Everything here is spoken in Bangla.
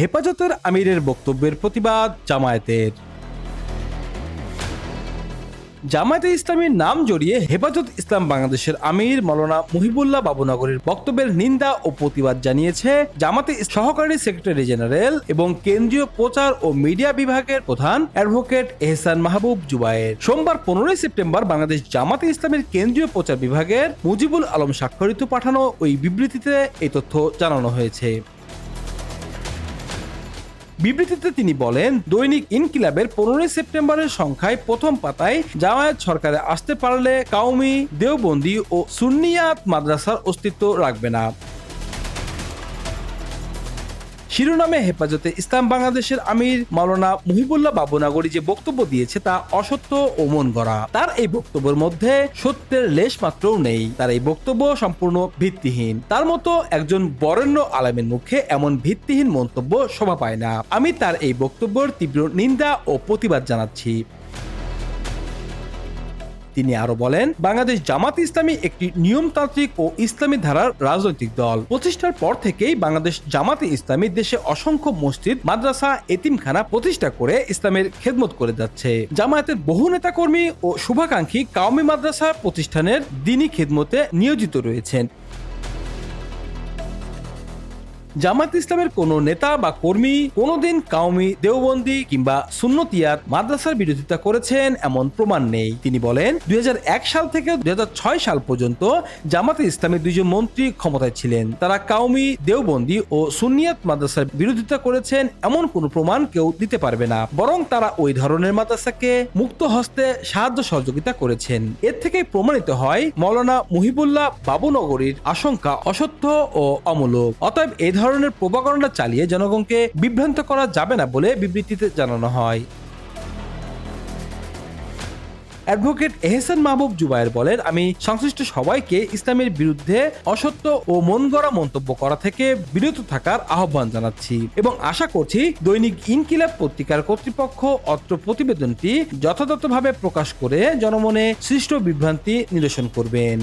হেফাজতের আমিরের বক্তব্যের প্রতিবাদ জামায়াতের। জামায়াতে ইসলামীর নাম জড়িয়ে হেফাজত ইসলাম বাংলাদেশের আমির মৌলানা মুহিবুল্লাহ বাবুনগরের বক্তব্যের নিন্দা ও প্রতিবাদ জানিয়েছে জামাতে সহকারী সেক্রেটারি জেনারেল এবং কেন্দ্রীয় প্রচার ও মিডিয়া বিভাগের প্রধান অ্যাডভোকেট এহসান মাহবুব জুবায়ের। সোমবার পনেরোই সেপ্টেম্বর বাংলাদেশ জামাতে ইসলামের কেন্দ্রীয় প্রচার বিভাগের মুজিবুল আলম স্বাক্ষরিত পাঠানো ওই বিবৃতিতে এই তথ্য জানানো হয়েছে। বিবৃতিতে তিনি বলেন, দৈনিক ইনকিলাবের পনেরোই সেপ্টেম্বরের সংখ্যায় প্রথম পাতায় জামায়াত সরকারে আসতে পারলে কাউমি, দেওবন্দি ও সুন্নিয়াত মাদ্রাসার অস্তিত্ব রাখবে না। শিরোনামে হেফাজতে ইসলাম বাংলাদেশের আমির মাওলানা মুহিবুল্লাহ বাবুনাগরী যে বক্তব্য দিয়েছে তা অসত্য ও মন গড়া। তার এই বক্তব্যের মধ্যে সত্যের লেশ মাত্রও নেই। তার এই বক্তব্য সম্পূর্ণ ভিত্তিহীন। তার মতো একজন বরেণ্য আলামের মুখে এমন ভিত্তিহীন মন্তব্য শোভা পায় না। আমি তার এই বক্তব্যের তীব্র নিন্দা ও প্রতিবাদ জানাচ্ছি। তিনি আরও বলেন, বাংলাদেশ জামাত ইসলামী একটি নিয়মতান্ত্রিক ও ইসলামী ধারার রাজনৈতিক দল। প্রতিষ্ঠার পর থেকেই বাংলাদেশ জামাতে ইসলামী দেশে অসংখ্য মসজিদ, মাদ্রাসা, এতিমখানা প্রতিষ্ঠা করে ইসলামের খেদমত করে যাচ্ছে। জামায়াতের বহু নেতাকর্মী ও শুভাকাঙ্ক্ষী কাউমি মাদ্রাসা প্রতিষ্ঠানের দিনী খেদমতে নিয়োজিত রয়েছেন। জামাত ইসলামের কোন নেতা বা কর্মী কোনোদিন কাউমি, দেওবন্দি কিংবা সুন্নতিয়াত মাদ্রাসার বিরোধিতা করেছেন এমন প্রমাণ নেই। তিনি বলেন, দুই হাজার এক সাল থেকে দুই হাজার ছয় সাল পর্যন্ত জামাতে ইসলামের দুইজন মন্ত্রী ক্ষমতায় ছিলেন। তারা কাউমি, দেওবন্দি ও সুন্নিয়াত মাদ্রাসার বিরোধিতা করেছেন এমন কোনো প্রমাণ কেউ দিতে পারবে না। বরং তারা ওই ধরনের মাদ্রাসাকে মুক্ত হস্তে সাহায্য সহযোগিতা করেছেন। এর থেকে প্রমাণিত হয়, মৌলানা মুহিবুল্লাহ বাবুনগরীর আশঙ্কা অসত্য ও অমূলক। অতএব এই ধরনের প্রোপাগণ্ডা চালিয়ে জনগণকে বিভ্রান্ত করা যাবে না বলে বিবৃতিতে জানানো হয়। অ্যাডভোকেট এহসান মাহবুব জুবায়ের বলেন, আমি সংশ্লিষ্ট সবাইকে ইসলামের বিরুদ্ধে অসত্য ও মন গড়া মন্তব্য করা থেকে বিরত থাকার আহ্বান জানাচ্ছি এবং আশা করছি দৈনিক ইনকিলাব পত্রিকার কর্তৃপক্ষ অত্র প্রতিবেদনটি যথাযথভাবে প্রকাশ করে জনমনে সৃষ্ট বিভ্রান্তি নিরসন করবেন।